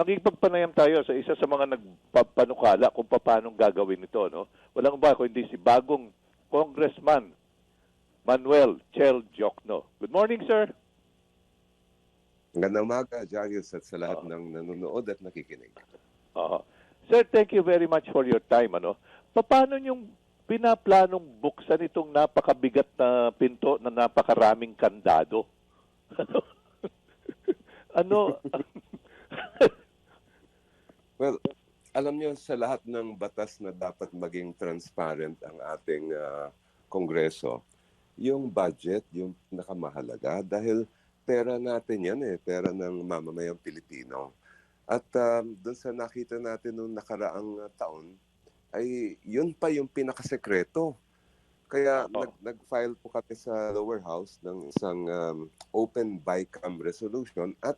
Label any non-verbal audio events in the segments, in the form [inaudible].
nakikipagpanayam tayo sa isa sa mga nagpapanukala kung paano gagawin ito. No? Walang ba kundi si bagong Congressman Manuel Chel Jokno. Good morning, sir. Magandang umaga, Jarius, at sa lahat Oo. ng nanonood at nakikinig. Oo. Sir, thank you very much for your time. Ano? Paano yung pinaplanong buksan itong napakabigat na pinto na napakaraming kandado? [laughs] Ano? ano? [laughs] Well, alam niyo sa lahat ng batas na dapat maging transparent ang ating ah, Kongreso, yung budget, yung nakamahalaga dahil pera natin yan eh, pera ng mamamayang Pilipino. At um, doon sa nakita natin noong nakaraang ah, taon, ay yun pa yung pinakasekreto. Kaya nag, nag-file po kami sa lower house ng isang um, open bycam resolution at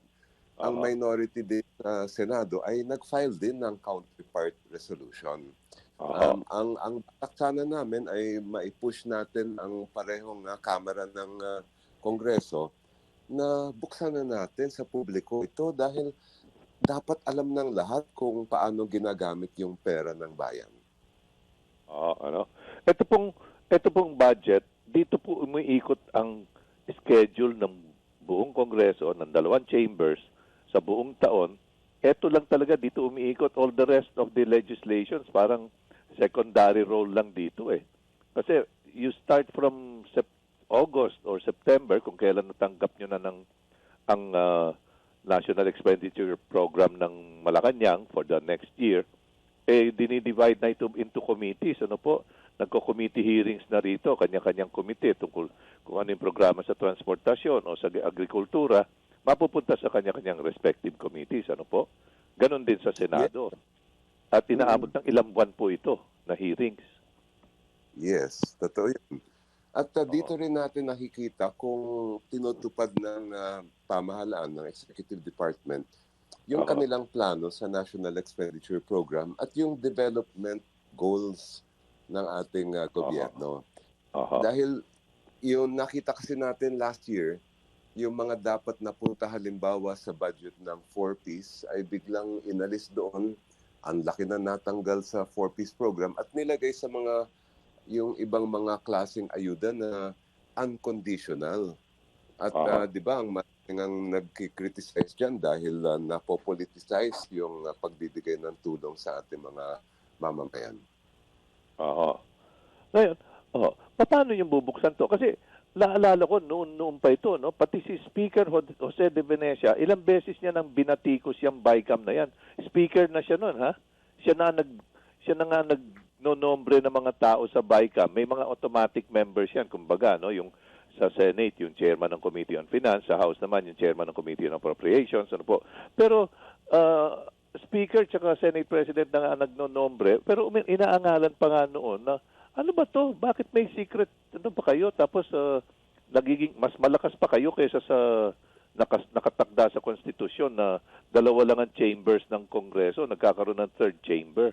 ang minority din sa Senado ay nag-file din ng counterpart resolution. Um, ang ang batak sana namin ay maipush natin ang parehong uh, kamera ng uh, Kongreso na buksan na natin sa publiko ito dahil dapat alam ng lahat kung paano ginagamit yung pera ng bayan. Oo, ano? Ito pong ito pong budget, dito po umiikot ang schedule ng buong kongreso ng dalawang chambers sa buong taon. Ito lang talaga dito umiikot all the rest of the legislations parang secondary role lang dito eh. Kasi you start from Sep- August or September kung kailan natanggap nyo na ng ang ah, National Expenditure Program ng Malacanang for the next year eh dinidivide na ito into committees. Ano po? Nagko-committee hearings na rito, kanya-kanyang komite tungkol kung ano yung programa sa transportasyon o sa agrikultura, mapupunta sa kanya-kanyang respective committees. Ano po? Ganon din sa Senado. At inaabot ng ilang buwan po ito na hearings. Yes, totoo yun. At uh, dito rin natin nakikita kung tinutupad ng uh, pamahalaan ng Executive Department yung Oo. kanilang plano sa National Expenditure Program at yung development goals ng ating uh, gobyerno. Aha. Dahil yung nakita kasi natin last year, yung mga dapat napunta halimbawa sa budget ng 4-piece ay biglang inalis doon. Ang laki na natanggal sa 4-piece program at nilagay sa mga yung ibang mga klaseng ayuda na unconditional. At Aha. ah, 'di ba ang maraming ang nagki-criticize diyan dahil uh, napopoliticize yung ah, pagbibigay ng tulong sa ating mga mamamayan. Oo. Ngayon, oh, paano yung bubuksan to? Kasi naalala ko noon noon pa ito, no? Pati si Speaker Jose de Venecia, ilang beses niya nang binatikos yung BICAM na yan. Speaker na siya noon, ha? Siya na nag siya na nga nag nombre ng mga tao sa BICAM. May mga automatic members yan, kumbaga, no? Yung sa Senate, yung chairman ng Committee on Finance, sa House naman, yung chairman ng Committee on Appropriations, ano po. Pero, ah, Speaker tsaka Senate President na nga nagnonombre, pero inaangalan pa nga noon na ano ba to? Bakit may secret ano ba kayo? Tapos ah, nagiging mas malakas pa kayo kaysa sa nakas, nakatakda sa konstitusyon na dalawa lang ang chambers ng Kongreso, nagkakaroon ng third chamber.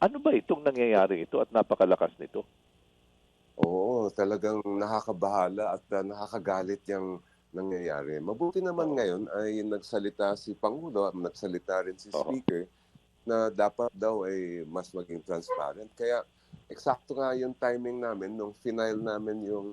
Ano ba itong nangyayari ito at napakalakas nito? Oo, talagang nakakabahala at uh, nakakagalit yung nangyayari. Mabuti naman Oo. ngayon ay nagsalita si Pangulo, nagsalita rin si Oo. Speaker na dapat daw ay mas maging transparent. Kaya eksakto nga yung timing namin nung final namin yung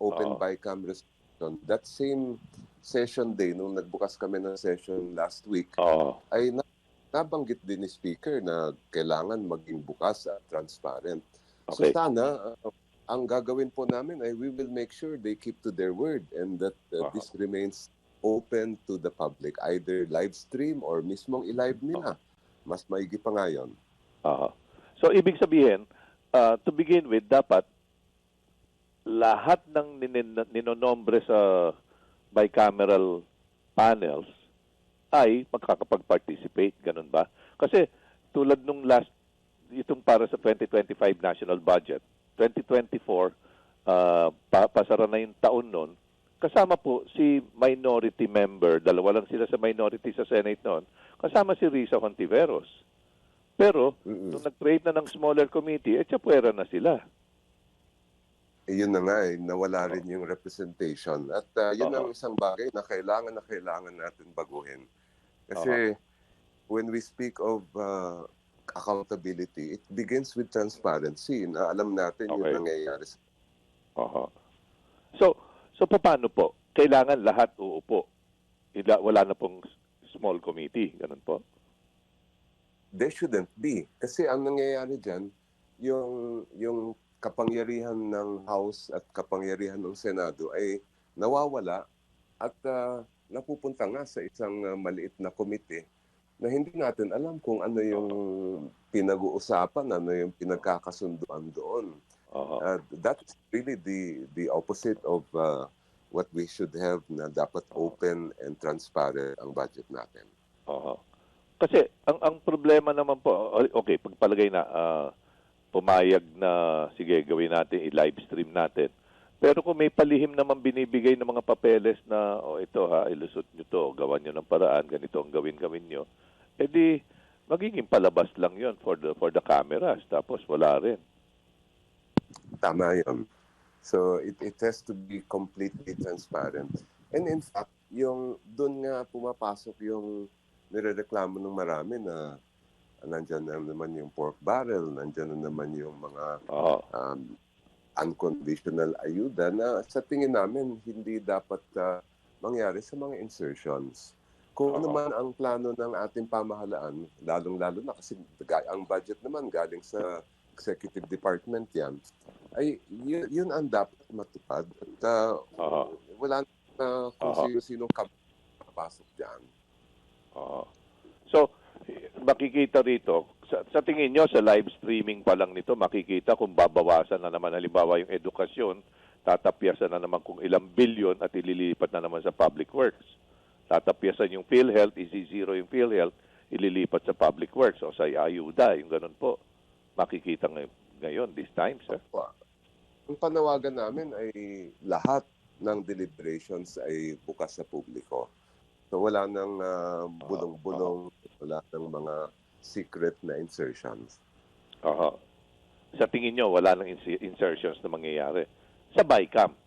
open Oo. bycam resolution. That same session day, nung nagbukas kami ng session last week, Oo. ay na- nabanggit din ni Speaker na kailangan maging bukas at transparent. So Okay. sana, uh, ang gagawin po namin ay we will make sure they keep to their word and that uh, Aha. this remains open to the public, either live stream or mismong i-live nila. Mas maigi pa nga yun. Aha. So, ibig sabihin, ah, to begin with, dapat lahat ng nin- ninonombre sa bicameral panels ay magkakapag-participate. Ganun ba? Kasi tulad nung last, itong para sa 2025 national budget, 2024, ah, pa- pasara na yung taon nun, kasama po si minority member, dalawa lang sila sa minority sa Senate noon, kasama si Risa Hontiveros. Pero, Mm-mm. nung nag-create na ng smaller committee, eh, tsapuera na sila. Eh, yun na nga eh, nawala rin yung representation. At uh, yun Oo. ang isang bagay na kailangan na kailangan natin baguhin. Kasi when we speak of uh, accountability, it begins with transparency na alam natin Okay. yung nangyayari. Aha. So, so paano po? Kailangan lahat uupo. Wala na pong small committee. Ganun po? There shouldn't be. Kasi ang nangyayari dyan, yung, yung kapangyarihan ng House at kapangyarihan ng Senado ay nawawala at ah, napupunta nga sa isang ah, maliit na komite na hindi natin alam kung ano yung pinag-uusapan, ano yung pinagkakasunduan doon. Aha. Uh, that's really the the opposite of uh, what we should have na dapat open and transparent ang budget natin. Aha. Kasi ang ang problema naman po, okay, pagpalagay na ah, pumayag na sige gawin natin i-live stream natin. Pero kung may palihim naman binibigay ng mga papeles na oh ito ha, ilusot nyo to, gawan nyo ng paraan, ganito ang gawin gawin nyo. edi magiging palabas lang 'yon for the for the cameras tapos wala rin. Tama yun. So it, it has to be completely transparent. And in fact, yung doon nga pumapasok yung nirereklamo ng marami na nandyan na naman yung pork barrel, nandyan na naman yung mga Oo. um, unconditional ayuda na sa tingin namin hindi dapat ah, mangyari sa mga insertions. Kung ano Oo. man ang plano ng ating pamahalaan, lalong-lalo na kasi ang budget naman galing sa executive department yan, ay yun, yun ang dapat matupad. At ah, Oo. wala na kung Oo. sino-sino kapasok dyan. Oo. So, makikita rito, sa, sa tingin nyo, sa live streaming pa lang nito, makikita kung babawasan na naman, halimbawa yung edukasyon, tatapyasan na naman kung ilang bilyon at ililipat na naman sa public works. Tatapyasan yung PhilHealth, isi-zero yung PhilHealth, ililipat sa public works o sa ayuda, yung ganun po. Makikita ngay- ngayon, this time, sir. Ang panawagan namin ay lahat ng deliberations ay bukas sa publiko. So wala nang ah, bulong-bulong, wala nang mga secret na insertions. Aha. Sa tingin nyo, wala nang insertions na mangyayari. Sa BICAM,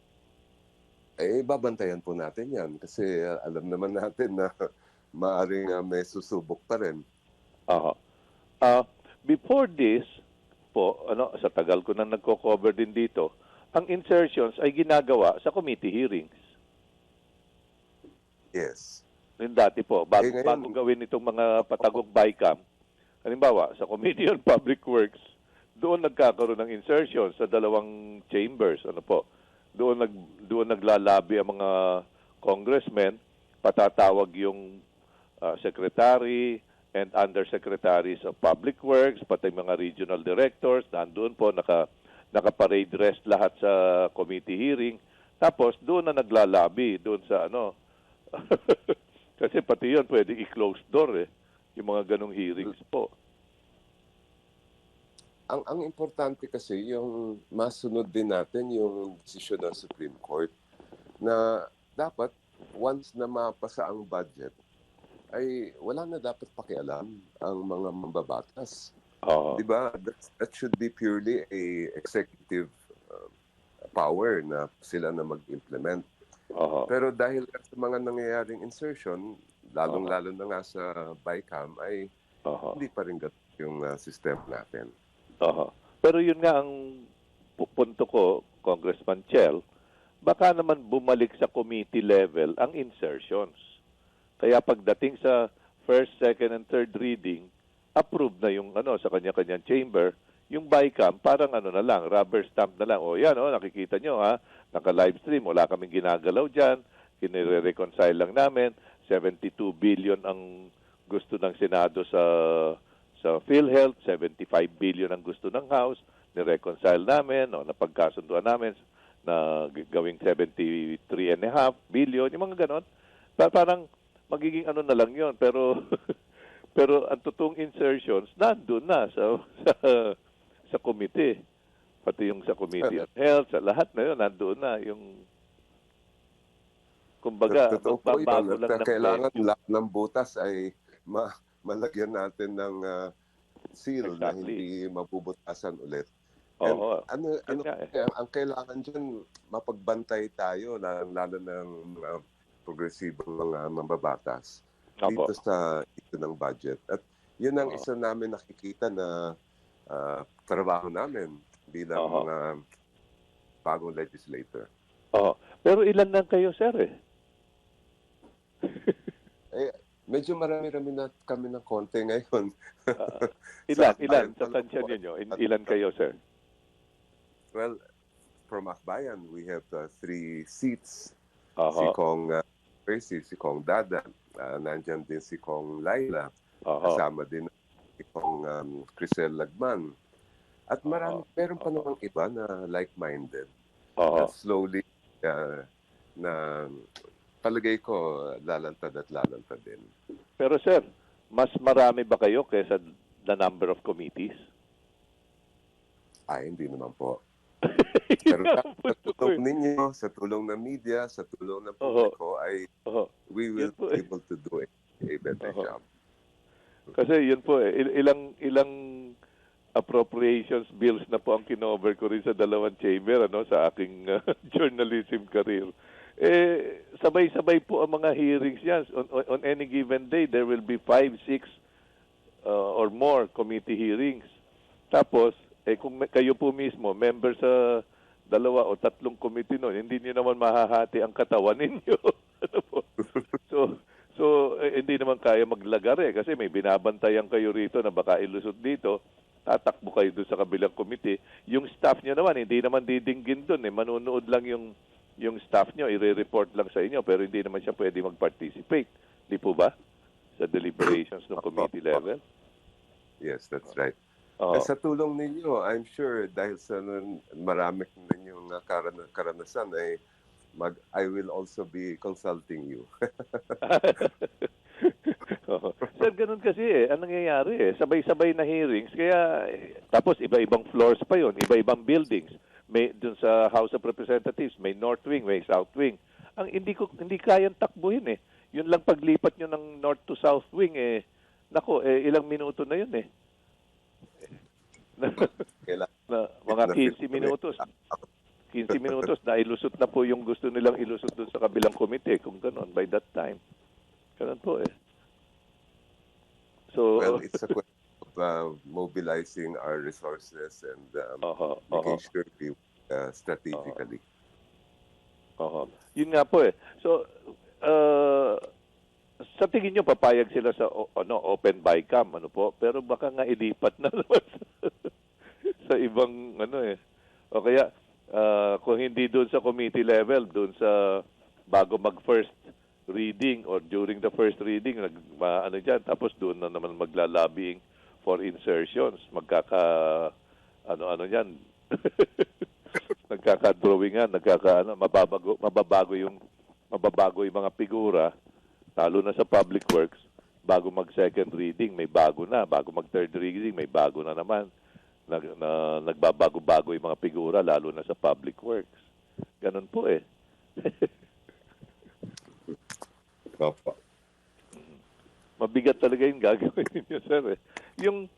Eh, babantayan po natin yan kasi ah, alam naman natin na [laughs] maaring ah, may susubok pa rin. Aha. Ah, before this po, ano, sa tagal ko na nagko-cover din dito, ang insertions ay ginagawa sa committee hearings. Yes. Yung dati po, bago, Eh, ngayon- bago gawin itong mga patagong BICAM, halimbawa, sa Committee on [laughs] Public Works, doon nagkakaroon ng insertions sa dalawang chambers, ano po. Doon nag doon naglalabi ang mga congressmen, patatawag yung ah, secretary and undersecretaries of public works, pati mga regional directors, nandoon po naka naka-parade rest lahat sa committee hearing. Tapos doon na naglalabi doon sa ano [laughs] kasi pati yun pwede i-close door eh yung mga ganong hearings po. Ang ang importante kasi yung masunod din natin yung desisyon ng Supreme Court na dapat once na mapasa ang budget ay wala na dapat pakialam ang mga mambabatas. Oo. Di ba? That, that should be purely a executive uh, power na sila na mag-implement. Oo. Pero dahil sa mga nangyayaring insertion, lalong-lalo na nga sa BICAM, ay Oo. hindi pa rin ganun yung uh, system natin. Oo. Pero yun nga ang pu- punto ko, Congressman Chel, baka naman bumalik sa committee level ang insertions. Kaya pagdating sa first, second, and third reading, approved na yung ano sa kanya-kanyang chamber, yung BICAM, parang ano na lang, rubber stamp na lang. O yan, oh, nakikita nyo ha, naka-live stream, wala kaming ginagalaw dyan, kinire-reconcile lang namin, 72 billion ang gusto ng Senado sa sa PhilHealth, 75 billion ang gusto ng House, ni-reconcile namin, o napagkasunduan namin na gawing 73 and a half billion, yung mga ganon. Pa- Parang magiging ano na lang yon pero [laughs] pero ang totoong insertions nandun na sa [laughs] sa, sa committee. Pati yung sa Committee on Health, sa lahat na yun, nandun na yung kumbaga, Totoo magbabago lang ng kailangan menu. lahat ng butas ay ma- malagyan natin ng ah, seal na Exactly. hindi mabubutasan ulit. And Oo. ano, ano nga eh. kaya, ang kailangan dyan, mapagbantay tayo, lalo, lalo ng mga progresibong mga mambabatas. Opo. dito sa ito ng budget. At yun ang Oo. isa namin nakikita na ah, trabaho namin bilang Oo. mga bagong legislator. Oo. Pero ilan lang kayo, sir eh? [laughs] Eh, medyo marami-rami na kami ng konti ngayon. Ah, [laughs] ilan, Sa- ilan? Sa tansya ninyo, in- ilan kayo, sir? Well, from Akbayan, we have uh, three seats. Si Oho. Kong uh, Percy, si Kong Dada, uh, nandyan din si Kong Laila, Oho. kasama din si Kong um, Crisel Lagman. At marami, meron pa namang iba na like-minded. Oho. At slowly, uh, na palagay ko, lalantad at lalantad din. Pero sir, mas marami ba kayo kaysa the number of committees? Ay, hindi naman po. [laughs] Pero sa tulong eh. ninyo, sa tulong ng media, sa tulong ng publiko, ay Oho. we will be eh. able to do a, a better Oo. job. Kasi yun po eh, il- ilang ilang appropriations bills na po ang kinover ko rin sa dalawang chamber ano sa aking uh, [laughs] journalism career. Eh sabay-sabay po ang mga hearings yan. On, on, any given day there will be five, six uh, or more committee hearings. Tapos eh kung kayo po mismo member sa dalawa o tatlong committee noon, hindi niyo naman mahahati ang katawan [laughs] ninyo. ano po? So So, eh, hindi naman kaya maglagar eh kasi may binabantayan kayo rito na baka ilusot dito. Tatakbo kayo doon sa kabilang komite. Yung staff nyo naman, hindi naman didinggin doon eh. Manunood lang yung yung staff nyo, i-report lang sa inyo pero hindi naman siya pwede mag-participate. Di po ba? Sa deliberations ng committee level. Yes, that's right. Oo. Eh, Sa tulong ninyo, I'm sure dahil sa marami ninyong uh, karan- karanasan ay mag I will also be consulting you. [laughs] Sir, ganun kasi eh. Anong nangyayari eh? Sabay-sabay na hearings. Kaya, eh, tapos iba-ibang floors pa yon iba-ibang buildings. May dun sa House of Representatives, may North Wing, may South Wing. Ang hindi ko hindi kayang takbuhin eh. Yun lang paglipat nyo ng North to South Wing eh. Nako, eh, ilang minuto na yun eh. [laughs] na, mga 15 minutos. 15 minutos na ilusot na po yung gusto nilang ilusot doon sa kabilang komite kung gano'n by that time. Ganun po eh. So, well, [laughs] it's a question of uh, mobilizing our resources and um, oho, making sure we uh, strategically. oho. Yun nga po eh. So, uh, sa tingin nyo papayag sila sa o- ano open by cam ano po pero baka nga ilipat na [laughs] naman sa, sa ibang ano eh o kaya uh, kung hindi doon sa committee level doon sa bago mag first reading or during the first reading nag ma- ano diyan tapos doon na naman maglalobbying for insertions. Magkaka ano ano diyan nagkaka-drawingan [laughs] nagkaka ano mababago mababago yung mababago yung mga figura lalo na sa public works bago mag second reading may bago na. Bago mag third reading may bago na naman nag, na, nagbabago-bago yung mga figura lalo na sa public works ganun po eh [laughs] Opo. mabigat talaga yung gagawin [laughs] niyo, sir. Eh. Yung,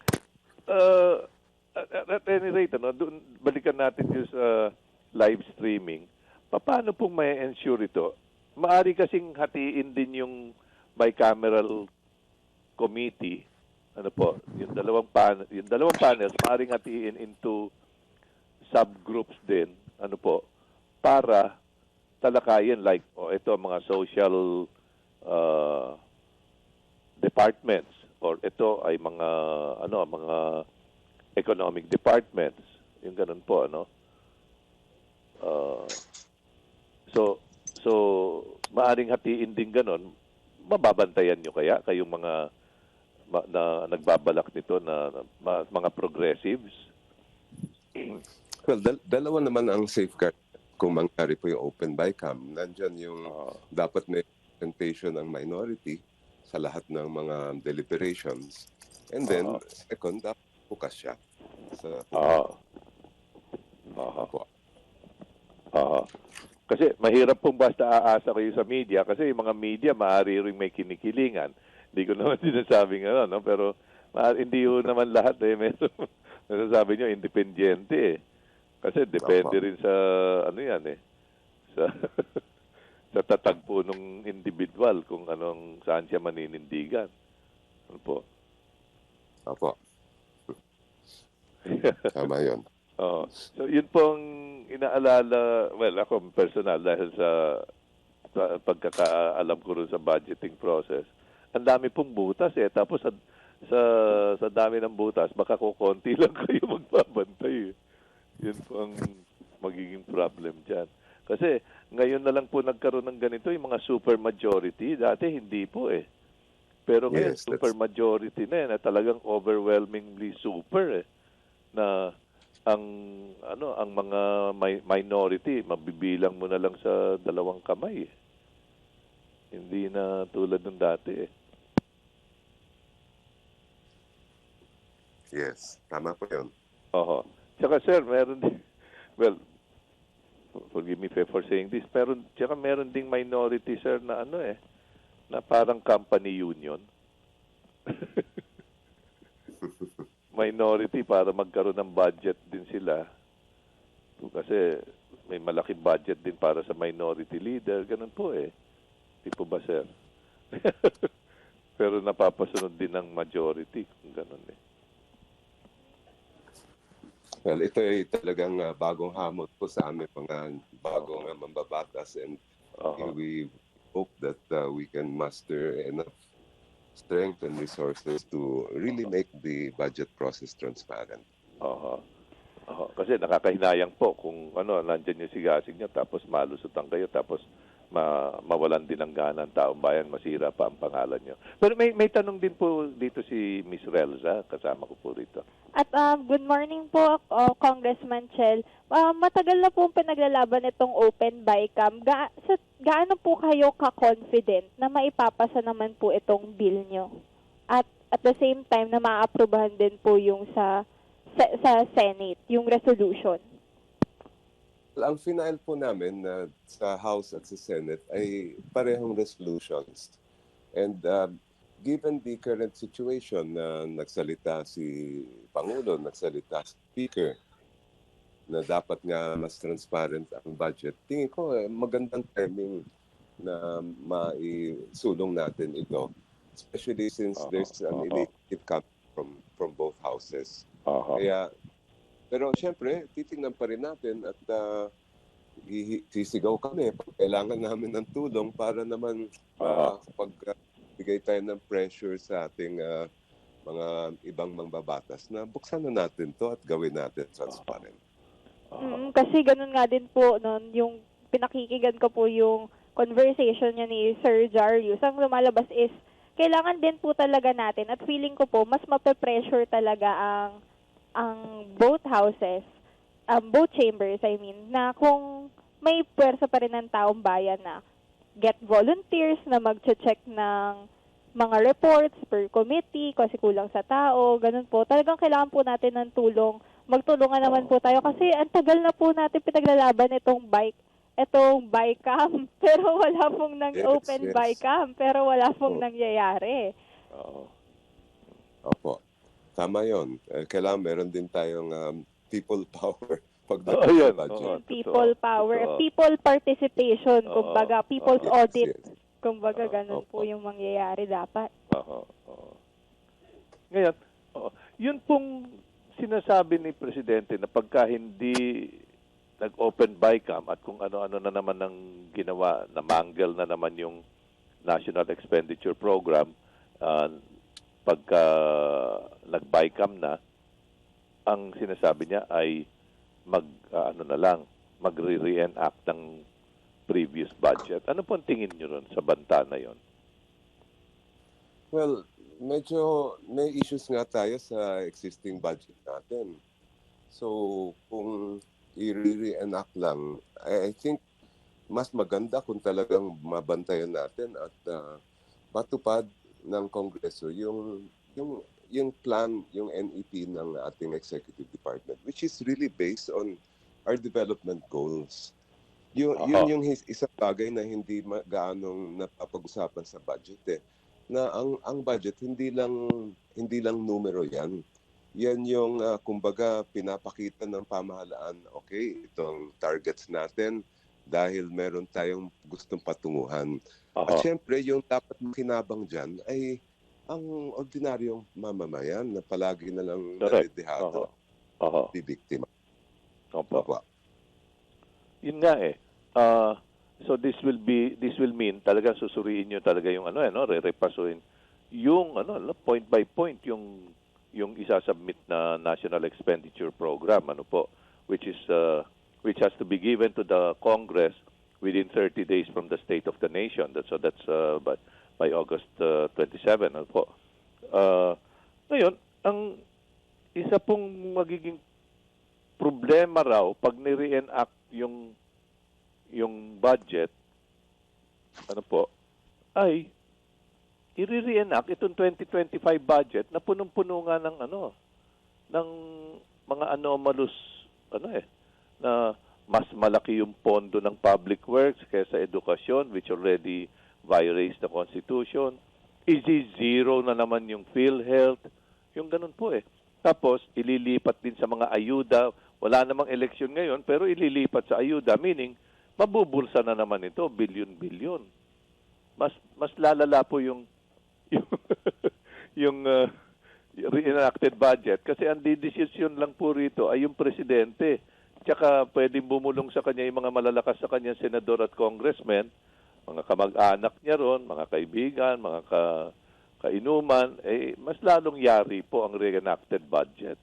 uh, at, at any rate, ano, dun, balikan natin yung sa live streaming. Paano pong may ensure ito? Maari kasing hatiin din yung bicameral committee, ano po, yung dalawang panel, yung dalawang panels maaring hatiin into subgroups din, ano po, para talakayin like oh, ito ang mga social uh, departments or ito ay mga ano mga economic departments yung ganun po ano. Uh, so so maaring hatiin din ganun mababantayan nyo kaya kayong mga ma- na nagbabalak nito na, na ma- mga progressives Well, dal- dalawa naman ang safeguard kung mangyari po yung open by cam. Nandyan yung uh, dapat may representation ng minority sa lahat ng mga deliberations. And then, Oo. second, dapat bukas siya. Sa, ah po. ah kasi mahirap pong basta aasa kayo sa media kasi yung mga media maaari rin may kinikilingan. Hindi ko naman [laughs] sinasabing ano, no? pero ma- hindi ho naman lahat eh. Meron, [laughs] nasasabi nyo, independyente eh. Kasi depende Tama. rin sa, ano yan eh, sa, [laughs] sa tatag po ng individual kung anong saan siya maninindigan. Ano po? Opo, tama yun. Oo. So yun pong inaalala, well ako personal dahil sa, sa pagkakaalam ko rin sa budgeting process. Ang dami pong butas eh. Tapos sa, sa, sa dami ng butas, baka kukonti [laughs] lang kayo magbabantay eh. Yun po ang magiging problem dyan. Kasi ngayon na lang po nagkaroon ng ganito yung mga super majority. Dati hindi po eh. Pero ngayon Yes, that's- super majority na eh, na talagang overwhelmingly super eh. Na ang ano ang mga mi- minority mabibilang mo na lang sa dalawang kamay eh. Hindi na tulad ng dati eh. Yes, tama po yun. Oho. Tsaka sir, meron din, [laughs] well, forgive me for saying this, meron, tsaka meron ding minority sir na ano eh, na parang company union. [laughs] minority para magkaroon ng budget din sila. Kasi may malaking budget din para sa minority leader. Ganun po eh. Di po ba sir? [laughs] Pero napapasunod din ng majority. Kung ganun eh. Well, ito ay talagang ah, bagong hamot po sa amin mga bagong uh, mambabatas and Oho. we hope that uh, we can muster enough strength and resources to really make the budget process transparent. Oho. Oho. Kasi nakakahinayang po kung ano, nandyan yung sigasig niya tapos malusutan kayo tapos ma mawalan din ng gana ang taong bayan, masira pa ang pangalan niyo. Pero may may tanong din po dito si Miss Relza, kasama ko po rito. At um, good morning po, uh, Congressman Chel. Uh, matagal na po pinaglalaban itong open bycam. Ga sa, gaano po kayo ka-confident na maipapasa naman po itong bill nyo? At at the same time na maaaprobahan din po yung sa, sa, sa Senate, yung resolution. Ang final po namin na sa House at sa Senate ay parehong resolutions. And uh, given the current situation na nagsalita si Pangulo, nagsalita si Speaker, na dapat nga mas transparent ang budget, tingin ko eh, magandang timing na maisulong natin ito. Especially since Oo, there's an oo. initiative coming from, from both houses. Oho. Kaya, pero siyempre, titingnan pa rin natin at uh, sisigaw kami kailangan namin ng tulong para naman uh, uh, tayo ng pressure sa ating uh, mga ibang mangbabatas na buksan na natin to at gawin natin transparent. Mm, kasi ganun nga din po, nun, yung pinakikigan ko po yung conversation niya ni Sir Jarius. Ang lumalabas is, kailangan din po talaga natin at feeling ko po, mas mape-pressure talaga ang ang both houses, um, both chambers, I mean, na kung may pwersa pa rin ng taong bayan na get volunteers na mag-check ng mga reports per committee kasi kulang sa tao, ganun po. Talagang kailangan po natin ng tulong. Magtulungan naman po tayo kasi ang tagal na po natin pinaglalaban itong bike itong bycam [laughs] pero wala pong nang Yes, open yes. bycam pero wala pong Oh. nangyayari. Oho. Opo. Tama yon. Eh, kailangan meron din tayong um, people power [laughs] Oo, pagdating yun. sa budget. Oo. people totoo, power, totoo. people participation, Oo, kumbaga people's Yes, audit, yes. kumbaga Oo, ganun po opo. yung mangyayari dapat. Oho, oho. Ngayon, oo, yun pong sinasabi ni Presidente na pagka hindi nag-open bycam at kung ano-ano na naman ang ginawa, na mangle na naman yung National Expenditure Program, ah, pagka nag-bycam na, ang sinasabi niya ay mag, ah, ano na lang, magre-reenact ng previous budget. Ano po ang tingin niyo ron sa banta na yon? Well, medyo may issues nga tayo sa existing budget natin. So, kung i-reenact lang, I, I think mas maganda kung talagang mabantayan natin at uh, matupad ng Kongreso yung yung yung plan, yung NEP ng ating executive department which is really based on our development goals. Yun, Aha. yun yung his- isang bagay na hindi ma- gaanong napapag-usapan sa budget eh na ang ang budget hindi lang hindi lang numero 'yan. Yan yung ah, kumbaga pinapakita ng pamahalaan, okay, itong targets natin dahil meron tayong gustong patunguhan. Oho. At syempre, yung dapat makinabang dyan ay ang ordinaryong mamamayan na palagi na lang nalidihado, Oho. Oho. bibiktima. Opo. Opo. Yun nga eh. Ah, so this will be this will mean talagang susuriin niyo talaga yung ano eh no, re-repasuin yung ano no, point by point yung yung isasubmit na National Expenditure Program ano po which is uh, which has to be given to the Congress within 30 days from the State of the Nation. So that's uh, by, by August uh, 27 ano po. Uh, ngayon, ang isa pong magiging problema raw pag ni-reenact yung yung budget ano po ay i-reenact itong 2025 budget na punong-puno nga ng ano ng mga anomalous ano eh na mas malaki yung pondo ng public works kaysa edukasyon which already violates the constitution. Easy zero na naman yung PhilHealth. Yung ganun po eh. Tapos ililipat din sa mga ayuda. Wala namang eleksyon ngayon pero ililipat sa ayuda meaning mabubulsa na naman ito bilyon-bilyon. Mas mas lalala po yung [laughs] yung, yung uh, reenacted budget. Kasi ang didesisyon lang po rito ay yung presidente tsaka pwedeng bumulong sa kanya yung mga malalakas sa kanya senador at congressman mga kamag-anak niya ron mga kaibigan mga ka, kainuman eh mas lalong yari po ang reenacted budget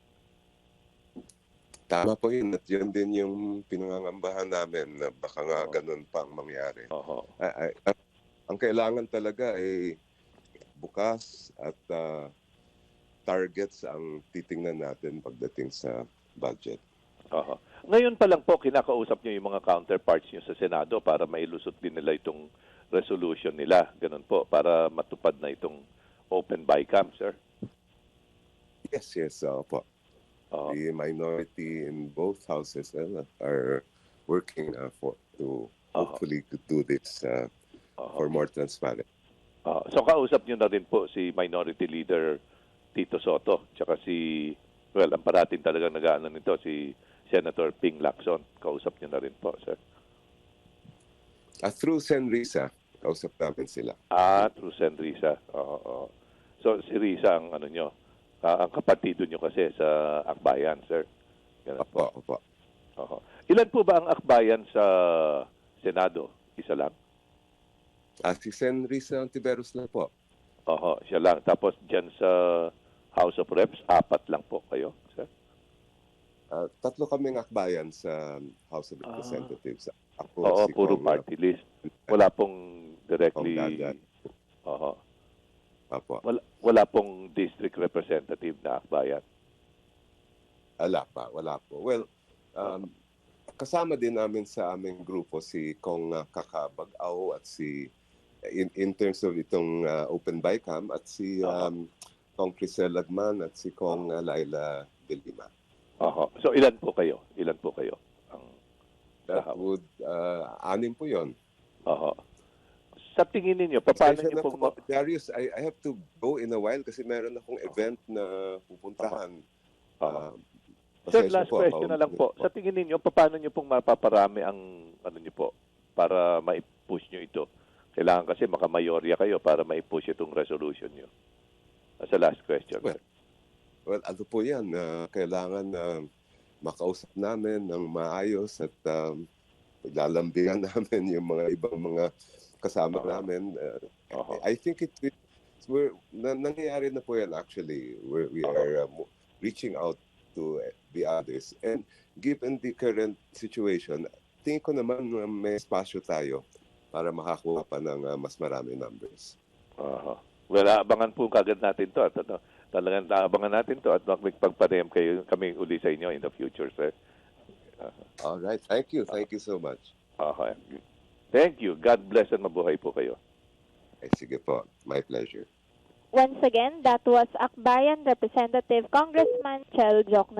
Tama po yun at yun din yung pinangangambahan namin na baka nga Oo. ganun pang mangyari. oho Ay, ay, at ang kailangan talaga ay bukas at ah, targets ang titingnan natin pagdating sa budget. Aha. Ngayon pa lang po, kinakausap niyo yung mga counterparts niyo sa Senado para mailusot din nila itong resolution nila. Ganun po, para matupad na itong open by camp, sir. Yes, yes, uh, po. Aha. The minority in both houses uh, are working uh, for to Aha. hopefully to do this uh, Aha. for more transparent. Ah, so kausap niyo na rin po si Minority Leader Tito Soto, tsaka si, well, ang parating talagang nag-ano nito, si Senator Ping Lacson. Kausap niyo na rin po, sir. At through Senrisa, kausap namin sila. Ah, through Sen Risa. Oo, oo. So, si Risa ang ano nyo, ah, ang kapatido nyo kasi sa Akbayan, sir. Ganun po. Opo, opo. Oo. Ilan po ba ang akbayan sa Senado? Isa lang? At si Senrisa Antiveros na po. Oo, siya lang. Tapos dyan sa House of Reps, apat lang po kayo? Uh, tatlo kaming akbayan sa House of Ah. Representatives. Ako, Oo, si puro Kong, party list. Wala pong directly... Oo. Apo. Wala, wala pong district representative na akbayan. Wala pa, wala po. Well, um, kasama din namin sa aming grupo si Kong uh, Kakabag-Ao at si in, in terms of itong uh, open bycam at si um, Kong Crisel Lagman at si Kong uh, Laila De Oo. So, ilan po kayo? Ilan po kayo? Ang, That would, uh, anim po yon. oo. Sa tingin ninyo, paano Pasensya niyo na pong... po, Darius, I, I have to go in a while kasi meron akong event na pupuntahan. Oo. Uh, Sir, pasensya last po, question na lang po. Sa tingin ninyo, paano nyo pong mapaparami ang ano nyo po para ma-push nyo ito? Kailangan kasi makamayorya kayo para ma-push itong resolution nyo. As a last question. Well, Well, ano po yan, uh, kailangan na makausap namin ng maayos at um, lalambingan [laughs] namin yung mga ibang mga kasama Oo. namin. Uh, Oo. I think it, it we're, na, nangyayari na po yan actually. We're, we Oo. are uh, mo- reaching out to uh, the others. And given the current situation, tingin ko naman uh, may espasyo tayo para makakuha pa ng uh, mas marami numbers. Aha. Well, abangan po kagad natin to. At, ano, talagang abangan natin to at magpagpareham kayo kami uli sa inyo in the future, sir. All right. Thank you. Thank you so much. Okay. Thank you. God bless and mabuhay po kayo. Eh, sige po. My pleasure. Once again, that was Akbayan Representative Congressman Chel Jokno